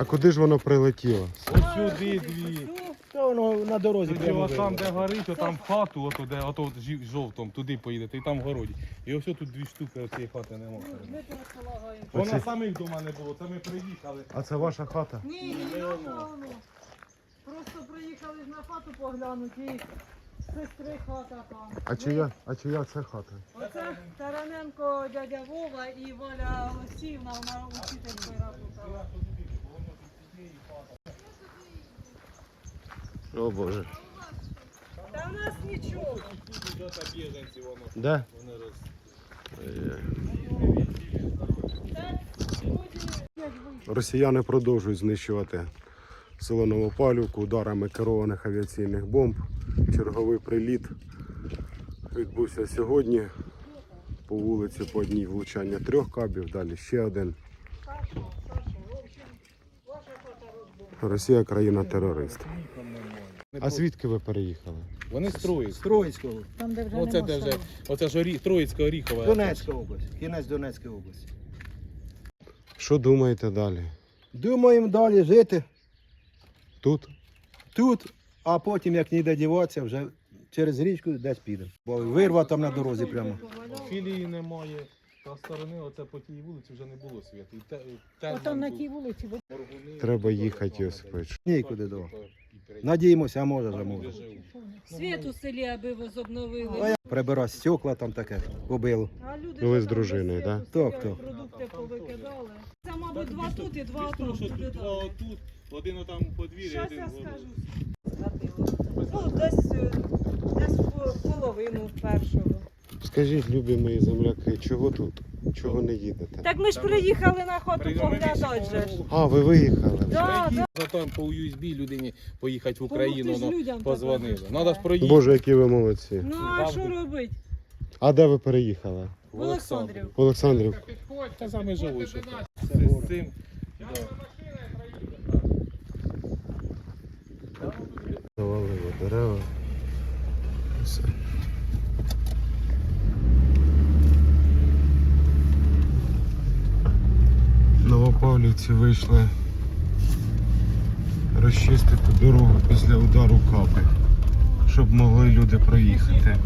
А куди ж воно прилетіло? Ось сюди дві. Та воно на дорозі Ось прямо там, де горить, о, там в хату, ото де ото жі- жовтом, туди поїдете, і там в городі. І ось тут дві штуки цієї хати немає. ми. Вона Оці- самих дома не було, це ми приїхали. А це ваша хата? Ні, ні, не воно. Просто приїхали на хату поглянути і сестри хата там. А чия, а чия це хата? Оце Тараненко дядя Вова і Валя Олексіївна, вона учительською работала. О Боже. Та в нас нічого. Тут біженці воно. Де? Вони роз... Росіяни продовжують знищувати село Новопалівку ударами керованих авіаційних бомб. Черговий приліт відбувся сьогодні. По вулиці по одній влучання трьох кабів, далі ще один. Росія країна терорист. А звідки ви переїхали? Вони строїть. Троїцького, Там, де вже Оце де вже, оце ж Орі... Троїцька Оріхова. Донецька область, кінець Донецької області. Що думаєте далі? Думаємо далі жити Тут? тут, а потім, як ніде діватися, вже через річку десь підемо. Бо вирва там на дорозі прямо. Філії немає. Та сторони, оце по тій вулиці вже не було світу. І те, і те Отам на тій вулиці. Треба їхати, Йосипович. Нікуди до. Надіємося, а може, а Там може. Світ у селі, аби возобновили. А я прибирати стекла там таке, побило. А люди Ну, ви ж з там дружиною, без да? Так, сидять, так. Продукти повикидали. Це, мабуть, два тут і два там. що тут, два отут, один отам у подвір'ї, один я скажу. Ну, десь, е, десь по- половину першого. Скажіть, любі мої земляки, чого тут? Чого не їдете? Так ми ж приїхали на хату Прийдемо поглядати же ж. А, ви виїхали? Да, да. Зато по USB людині поїхати в Україну, Помогти ж ну, позвонили. Надо ж проїхати. Боже, які ви молодці. Ну а що робити? А де ви переїхали? В Олександрів. В Олександрів. Та саме живу, що це. З цим. Дерева. Все. Новопавлівці вийшли розчистити дорогу після удару капи, щоб могли люди проїхати.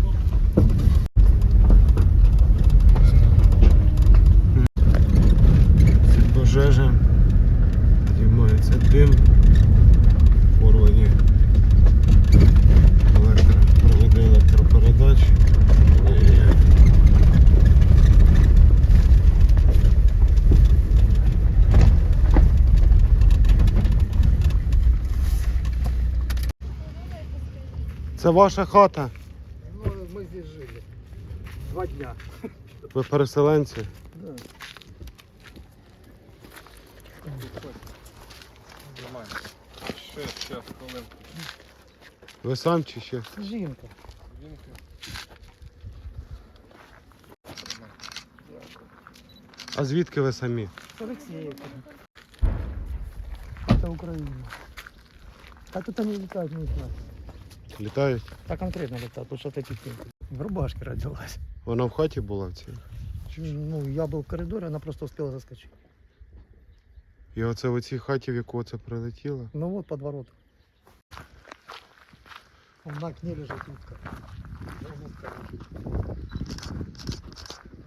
Ці пожежа, підіймається дим, Це ваша хата? Мы здесь жили. Два дня. Ви переселенці? Да. Ще, ще, хвилинку. Ви сам чи ще? Жінка. Жінка. А звідки ви самі? С Алексеевка. Это Украина. А тут они летают, не знаю. Літають? А конкретно летают, потому что таких нет. В рубашке родилась. Вона в хаті була в цій? Ну, я был в коридоре, она просто успела заскочить. І оце в цій хаті, в яку це прилетіло? Ну вот под ворот. Он на окне лежит утка.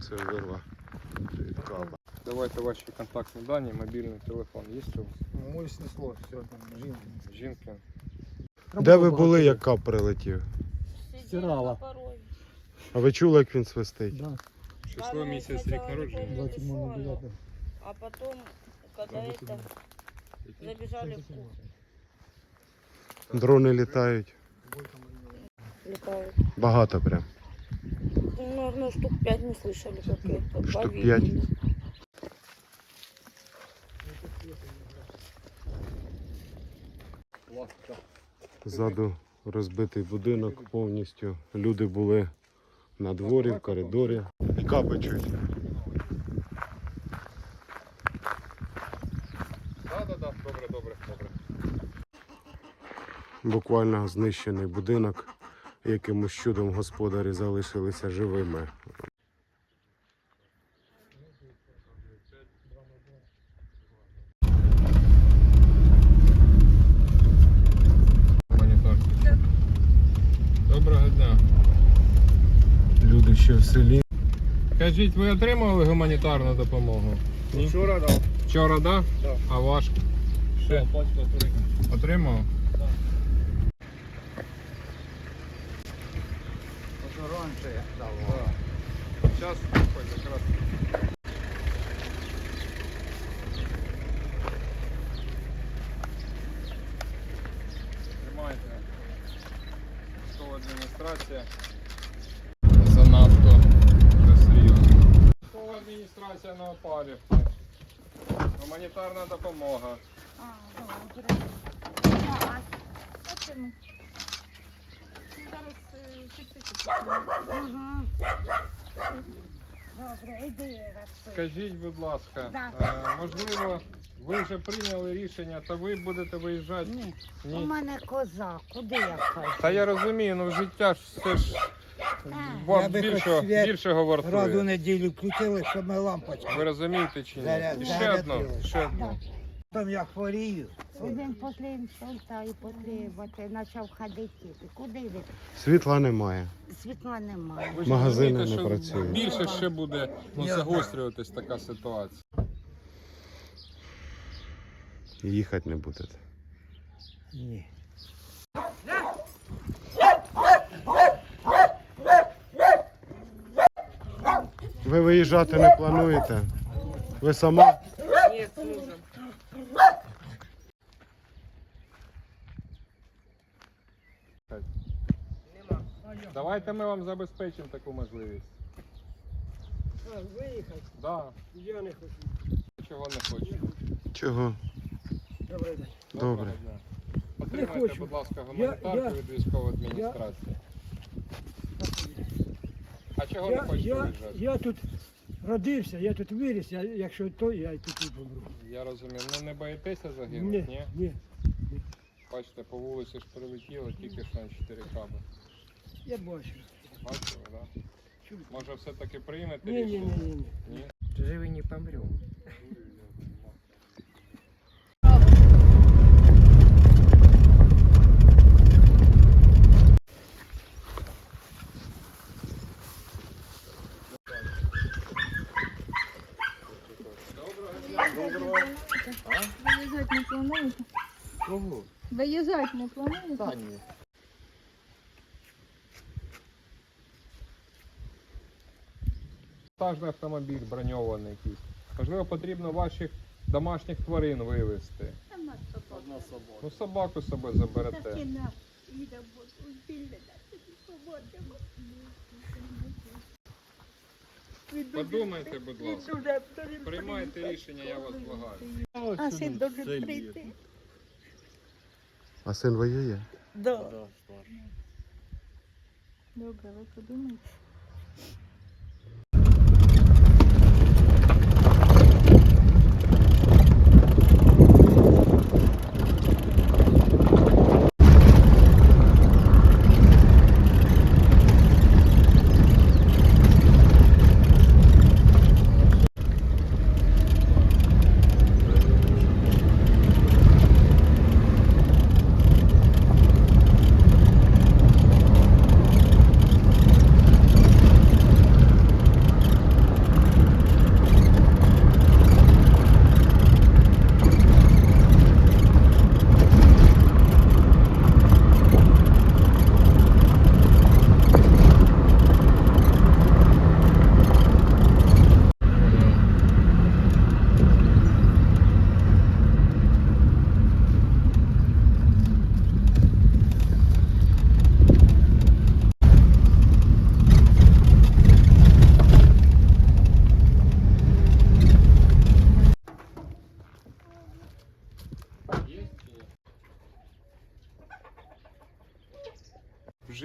Це вирва. від каба. Давайте ваші контактні дані, мобільний телефон. Є у вас? Мой снесло, все там, жінка. Жінки. Де ви були, як кап прилетів? Стирала. А ви чули, як він свистить? Да, Число, місяць, рік народження. 27 на 9. А потом, когда это, забежали в кухню. Дрони літають. Летают. Багато прям. Ну, наверное, штук пять не слышали, как это. Штук повидели. Ззаду розбитий будинок повністю. Люди були на дворі, в коридорі. І капи чуть. Так, так, так, добре, добре, добре. Буквально знищений будинок. Якимось чудом господарі залишилися живими. Монітор. Доброго дня. Люди ще в селі. Кажіть, ви отримали гуманітарну допомогу? Ні? Вчора дав. Вчора, да? Да. А ваш? Ще? Отримав? раніше дав. Зараз якраз. Гуманітарна допомога. Скажіть, будь ласка, е, можливо, ви вже прийняли рішення, та ви будете виїжджати? Ні. У мене коза, куди я хай? Та я розумію, ну життя ж все ж вам Я би хоч більше, світ більшого Раз у неділю включили, щоб ми лампочки. Ви розумієте чи ні? Заряд- І ще зарядили. ще одну. Там я хворію. Один після інсульта і після от, почав ходити. Куди ви? Світла немає. Світла немає. Ви ж Магазини розумієте, не що працюють. Більше ще буде ну, загострюватись така ситуація. Їхати не будете. Ні. Ви виїжджати не плануєте? Ви сама? Давайте ми вам забезпечимо таку можливість. Виїхати? Да. Я не хочу. Чого не хочу. Чого? Добрий день. Добре. Доброго дня. Отримайте, хочу. будь ласка, Я- гуманітарку я- від військової адміністрації. А чого не Я, хочете я, виїжджати? я тут родився, я тут виріс, я, якщо то, я і тут і помру. Я розумію, ну не боїтеся загинути, Ні, ні? ні, Бачите, по вулиці ж прилетіло тільки що на 4 каби. я бачу. Бачили, так? Да? Чую. Може все-таки приймете Ні, ні, ні, ні, ні. Ні? Живи не помрем. Виїжджати не плануєте? Кого? Виїжджати не плануєте? Та ні. Вантажний автомобіль броньований якийсь. Можливо, потрібно ваших домашніх тварин вивезти. Одна собака. Ну, собаку з собою заберете. Кіна, їде, бо. Подумайте, будь ласка. Приймайте рішення, я вас благаю. А син должен прийти. А син воює? Да. Добре, ви подумайте.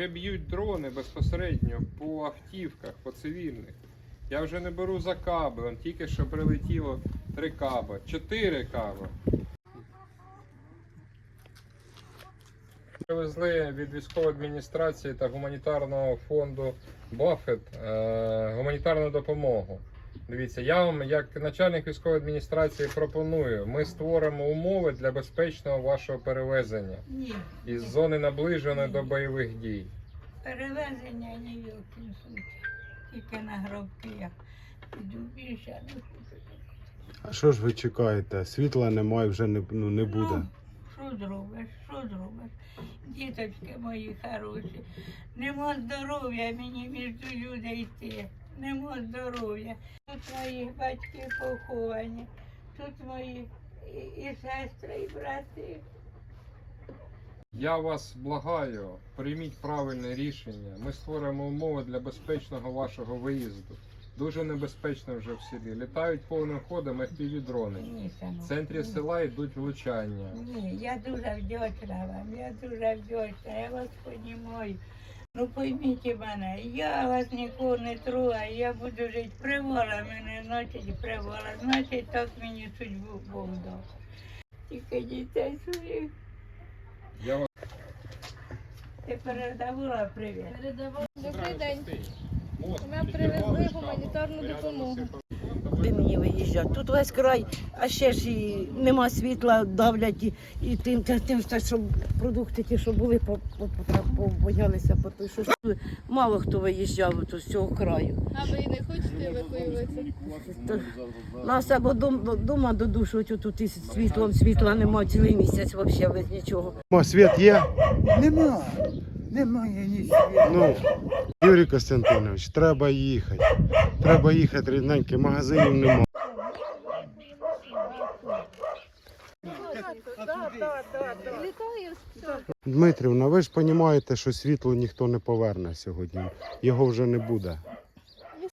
Вже б'ють дрони безпосередньо по автівках, по цивільних. Я вже не беру за каби, он тільки що прилетіло три каби, чотири каби. Привезли від військової адміністрації та гуманітарного фонду Баффет е, гуманітарну допомогу. Дивіться, я вам, як начальник військової адміністрації, пропоную. Ми створимо умови для безпечного вашого перевезення Ні, із зони наближеної до бойових дій. перевезення ні в якому. Тільки на гробки я піду більше не хочу. А що ж ви чекаєте? Світла немає, вже не, ну, не буде. Ну, Що зробиш, що зробиш? Діточки мої хороші. Нема здоров'я мені між людей йти. Нема здоров'я. Тут мої батьки поховані, тут мої і, і сестри, і брати. Я вас благаю, прийміть правильне рішення. Ми створимо умови для безпечного вашого виїзду. Дуже небезпечно вже в селі. Літають повним ходом FPV-дрони. Ні, В центрі села йдуть влучання. Ні, я дуже вдячна вам, я дуже вдячна, я вас розумію. Ну пойміть мене, я вас ніколи не трогаю, я буду жити. Привола мене, значить привола, значить так мені судьбу Бог дав. Тільки дітей своїх. Я Ти передавала привіт. Передавав. Добрий день. Ми привезли гуманітарну допомогу. Де мені виїжджати? Тут весь край, а ще ж і нема світла, давлять і, і тим, тим, тим, що- що продукти ті, що були, по, по, по, по що мало хто виїжджав з цього краю. А ви не хочете евакуюватися? Нас або дома додушують тут із світлом, світла нема цілий місяць взагалі без нічого. Ма, світ є? Нема. Немає ні світу. Ну, Юрій Костянтинович, треба їхати. Треба їхати, рідненький, магазинів немає. Дмитрівна, ви ж розумієте, що світло ніхто не поверне сьогодні. Його вже не буде.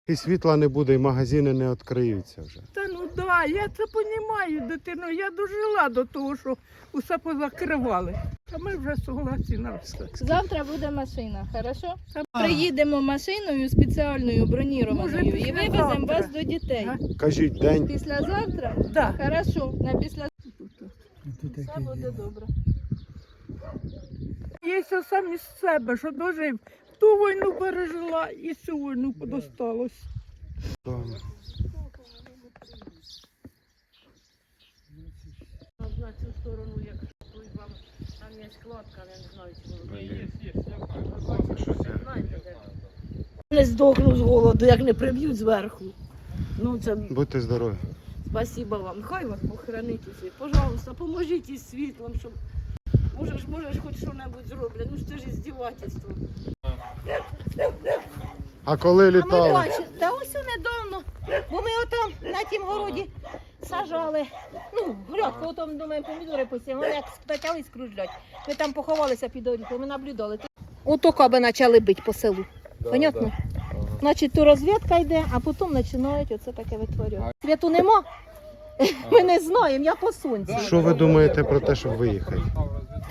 І світла не буде, і магазини не відкриються вже. Та да, я це розумію, дитино. Я дожила до того, що усе позакривали. А ми вже согласні на все. Завтра буде машина, хорошо? А. Приїдемо машиною спеціальною бронірованою Може, і вивеземо післязавтра? вас до дітей. Ага. Кажіть день. Післязавтра? Да. Хорошо, на після Тут все буде добре. Є все сам із себе, що дожив. Ту війну пережила і цю війну досталось. На цю сторону, як вам там є складка, я не знаю, чи воно Є, є, я. Не здохну з голоду, як не приб'ють зверху. Ну це Будьте здорові. спасибо вам. Хай вас похоронить усі. Пожалуйста, поможіть із світлом, щоб може ж, може ж хоч що-небудь зроблять. Ну це ж іздівательство. А коли А ми літали? та ось недавно, бо ми отам на тім городі сажали. Ну, грядку, отам думаємо, помідори посіяли, вони як почали скружлять. Ми там поховалися під оріхом, ми наблюдали. Ото каби почали бити по селу. Да, Понятно? да. Ага. Значить, то розвідка йде, а потім починають оце таке витворювати. Світу нема. Ми не знаємо, я по сонці. Що ви думаєте про те, щоб виїхати?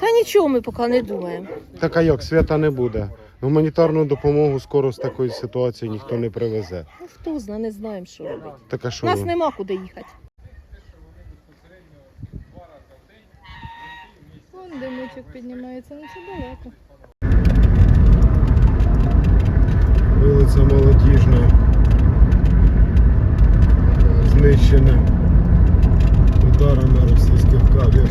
Та нічого ми поки не думаємо. Так а як, свята не буде. Гуманітарну допомогу скоро з такої ситуації ніхто не привезе. Ну, хто знає, не знаємо, що робити. Так а що Нас ви? нема куди їхати. Вон піднімається, ну це далеко. Вулиця Молодіжна. Знищена ударами російських кабів.